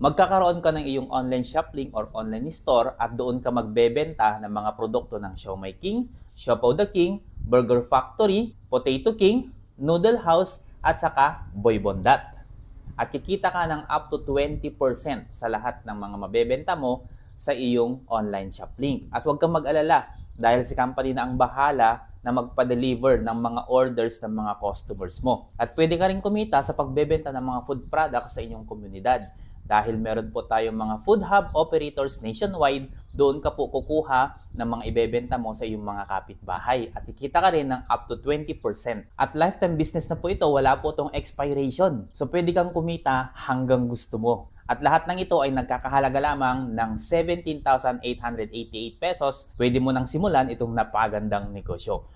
Magkakaroon ka ng iyong online shop link or online store at doon ka magbebenta ng mga produkto ng Siomai King, Siopaw the King, Burger Factory, Potato King, Noodle House, at saka Boy Bondat. At kikita ka ng up to 20% sa lahat ng mga mabebenta mo sa iyong online shop link. At huwag kang mag-alala dahil si company na ang bahala na magpa-deliver ng mga orders ng mga customers mo. At pwede ka rin kumita sa pagbebenta ng mga food products sa inyong komunidad. Dahil meron po tayong mga food hub operators nationwide, doon ka po kukuha ng mga ibebenta mo sa iyong mga kapitbahay. At kikita ka rin ng up to 20%. At lifetime business na po ito, wala po itong expiration. So pwede kang kumita hanggang gusto mo. At lahat ng ito ay nagkakahalaga lamang ng 17,888 pesos. Pwede mo nang simulan itong napagandang negosyo.